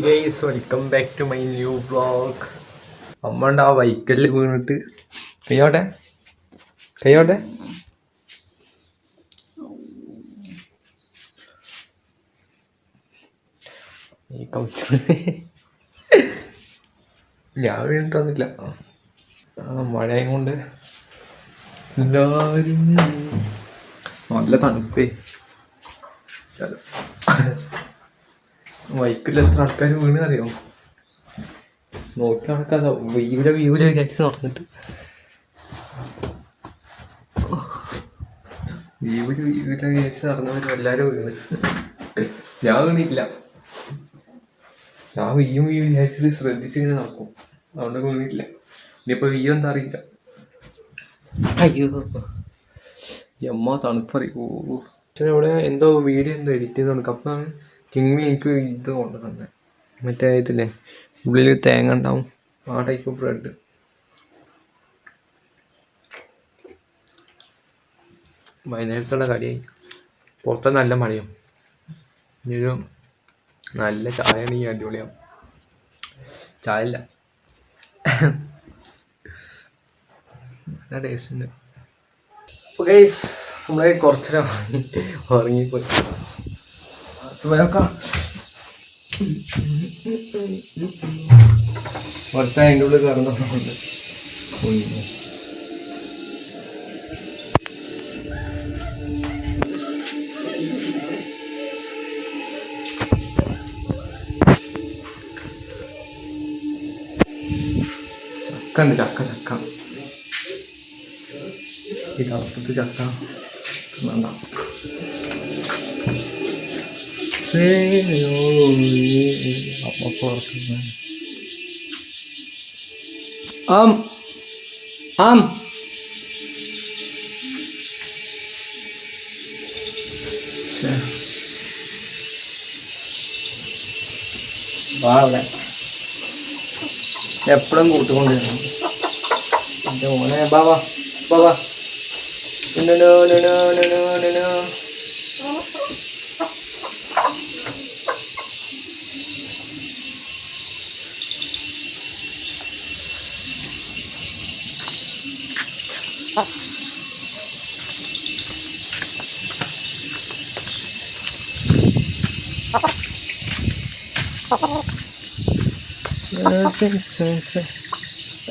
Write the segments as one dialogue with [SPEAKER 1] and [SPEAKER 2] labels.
[SPEAKER 1] Guys welcome back to my new blog അമ്മ ഉണ്ട് ആ ബൈക്കല്ല് വീണിട്ട്. കയ്യോട്ടെ? കയ്യോട്ടെ? ഈ കൗച്ച്. ഞാൻ വീണിട്ടൊന്നുമില്ല മഴയും കൊണ്ട്. എല്ലാവരും. നല്ല തണുപ്പേ. ബൈക്കിൽ എത്ര ആൾക്കാർ വീണ് അറിയോ നോക്കി നടക്കാതെ വീവിടെ വീവിടെ വിചാരിച്ച് നടന്നിട്ട് വീവിടെ വീവിടെ വിചാരിച്ച് നടന്നവർ എല്ലാവരും വീണ്. ഞാൻ വീണില്ല ഞാൻ വീയും വീ വിചാരിച്ചിട്ട് ശ്രദ്ധിച്ച് ഇങ്ങനെ നടക്കും. അതുകൊണ്ട് വീണില്ല ഇനിയിപ്പോ വീയോ എന്താ അറിയില്ല. അയ്യോ. എമ്മ തണുപ്പറിയോ? എവിടെ എന്തോ വീഡിയോ എന്തോ എഡിറ്റ് ചെയ്ത് നടക്കും അപ്പോഴാണ് കിങ്ങി എനിക്ക് ഇത് കൊണ്ട് തന്നെ മറ്റേ ഇതില്ലേ ഉള്ളിൽ തേങ്ങ ഉണ്ടാവും ആ ടൈപ്പ് ബ്രെഡ്. വൈകുന്നേരത്തുള്ള കടിയായി. പുറത്ത് നല്ല മഴയും. ഇനിയൊരു നല്ല ചായയാണ് ഈ അടിപൊളിയാവും. ചായ ഇല്ല നല്ല ടേസ്റ്റ് ഉണ്ട്. നമ്മളെ കുറച്ചു ഉറങ്ങിപ്പോയി. വരക്കാം ഒരുത്ത അതിന്റെ ഉള്ളിൽ കിടന്നുണ്ട് ചക്ക ഉണ്ട് ചക്ക ചക്ക. ഈ തളപ്പത്ത് ചക്ക. വേണ്ട ആം ആം ശ്ശേ. വാ അവിടെ എപ്പോഴും കൂട്ടുകൊണ്ടിരുന്നു എന്റെ മോനെ ബാബാ ബാബാ നോ നോ നോ നോ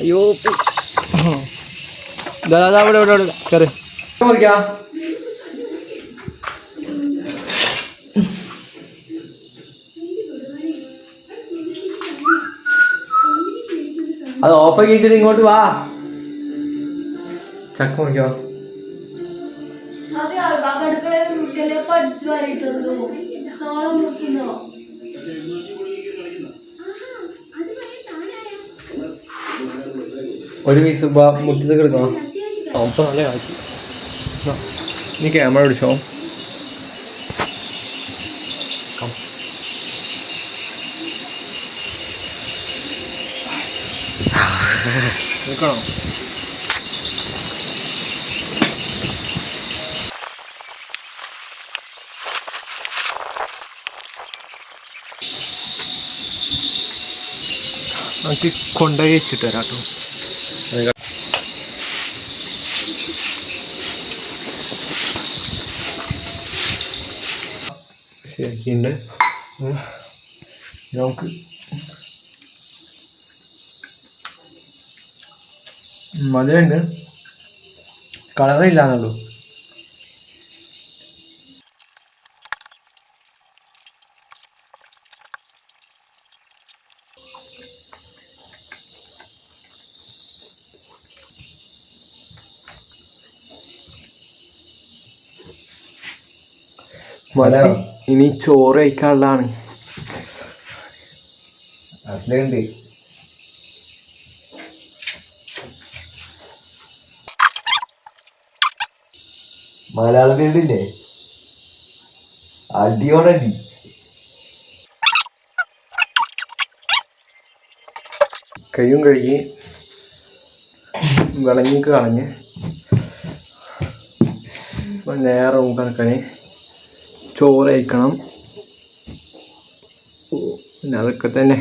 [SPEAKER 1] അയ്യോ. ദാ ദാ അവിടെ ഇവിടെ ഇവിടെ കയറി പറിക്കാ അത് ഓഫർ വെച്ചിട്ട് ഇങ്ങോട്ട് വാ. ചക്ക മുറിക്കോ?
[SPEAKER 2] അതെ അടുക്കളയിൽ മുറിക്കല്ലേ പഠിച്ചു വാരിയിട്ടുള്ളൂ. നാളെ മുറിക്കുന്നോ?
[SPEAKER 1] ഒരു പീസ് മുറ്റത്തേക്ക് കിടക്കണം അപ്പം നല്ല കാക്കി നീ ക്യാമറ പിടിച്ചോ. നിൽക്കണോ നമുക്ക് കൊണ്ടുപോയി വെച്ചിട്ട് വരാം കേട്ടോ. ശരിക്കുണ്ട് നമുക്ക് മധുരമുണ്ട്. കളറില്ലാന്നുള്ളൂ മതി ഇനി ചോറ് കഴിക്കാനുള്ളതാണ്.
[SPEAKER 3] അസലുണ്ട് മലയാളം വീടില്ലേ അടിയോടടി.
[SPEAKER 1] കഴിയും കഴുകി വിളഞ്ഞിക്ക് കളഞ്ഞ്. നേരെ കണക്കണി ചോറ് കഴിക്കണം പിന്നെ അതൊക്കെ തന്നെ.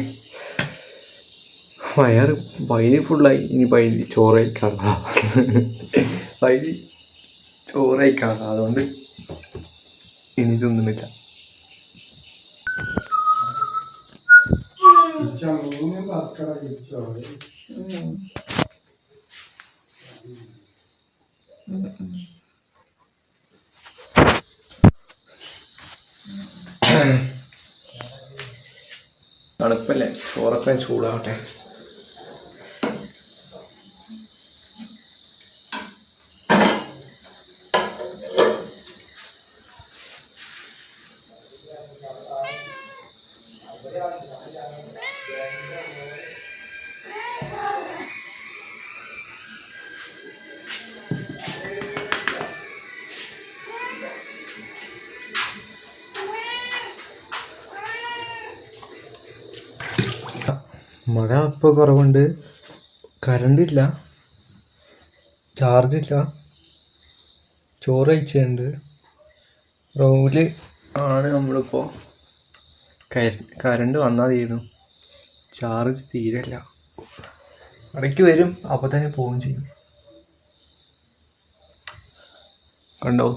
[SPEAKER 1] വയറ് വൈലി ഫുള്ളായി ഇനി വൈലി ചോറ് കഴിക്കണം വൈലി ചോറ് കഴിക്കണം അതുകൊണ്ട് ഇനി തിന്നുന്നില്ല. തണുപ്പല്ലേ? ചോറൊക്കെ ചൂടാവട്ടെ. മഴ ഇപ്പോൾ കുറവുണ്ട്. കറണ്ട് ഇല്ല. ചാർജ് ഇല്ല. ചോറ് കഴിച്ചിട്ടുണ്ട്. റൂമിൽ ആണ് നമ്മളിപ്പോൾ കരണ്ട് വന്നാൽ തീരും. ചാർജ് തീരല്ല ഇടയ്ക്ക് വരും. അപ്പോൾ തന്നെ പോവുകയും ചെയ്യും. കണ്ടോ?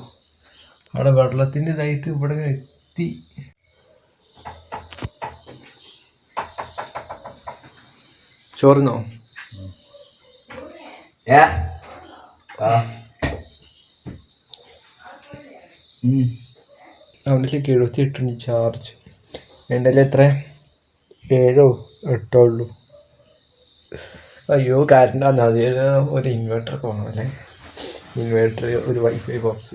[SPEAKER 1] അവിടെ വെള്ളത്തിന്റെ ഇതായിട്ട് ഇവിടെ എത്തി. ചോറിനോ. അവന്റെ എഴുപത്തി എട്ടുണ്ട് ചാർജ്. എന്റെ എത്ര? ഏഴോ എട്ടോ ഉള്ളൂ. അയ്യോ കറണ്ട് വന്നാൽ ഒരു ഇൻവെർട്ടർ ഒക്കെ വേണമല്ലേ ഇൻവെർട്ടർ ഒരു വൈഫൈ ബോക്സ്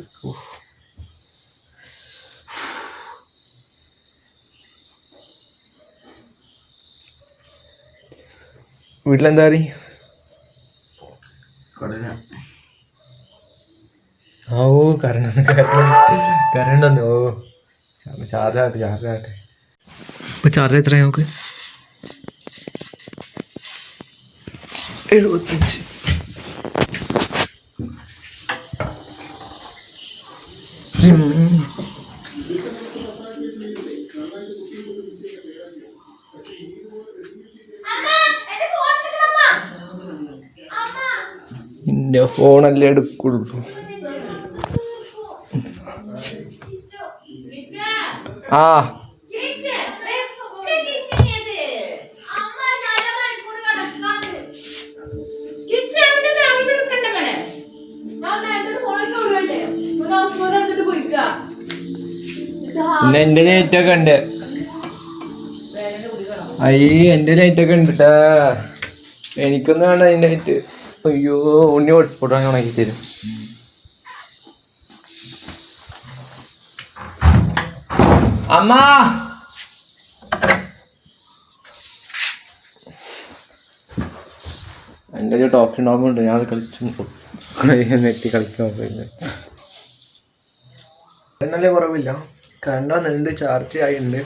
[SPEAKER 1] വീട്ടിലെന്താ കറി
[SPEAKER 3] കടല
[SPEAKER 1] ആ ഓ കറണ്ട് കറണ്ട് വന്നു ഓ ചാർജ് ആട്ടെ ചാർജ് ആട്ടെ ഇപ്പൊ ചാർജ് എത്രയാ നമുക്ക് എഴുപത്തഞ്ച് ജിം. എന്റെ ഫോണല്ലേ എടുക്കുള്ളൂ. ആ. പിന്നെ എന്റെ ലൈറ്റൊക്കെ ഉണ്ട്. അയ്യ എന്റെ ലൈറ്റൊക്കെ ഉണ്ട്. എനിക്കൊന്നും വേണ്ട അതിന്റെ ലൈറ്റ് അയ്യോ ഉണ്ണി ഹോട്ട്സ്പോട്ട് അങ്ങനെ ഉണക്കി തരും. അമ്മ! എന്റെ ഒരു ടോപ്പ് ഉണ്ടാകുന്നുണ്ട് ഞാൻ അത് കളിച്ചു നെറ്റി കളിക്കാൻ എന്നല്ലേ കുറവില്ല. കണ്ടോ വന്നിട്ടുണ്ട് ചാർജ് ആയിട്ടുണ്ട്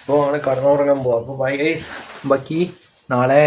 [SPEAKER 1] ഇപ്പോൾ ആണ് കടന്നുറങ്ങാൻ പോവാം. അപ്പോൾ ബൈ ഗൈസ് ബാക്കി നാളെ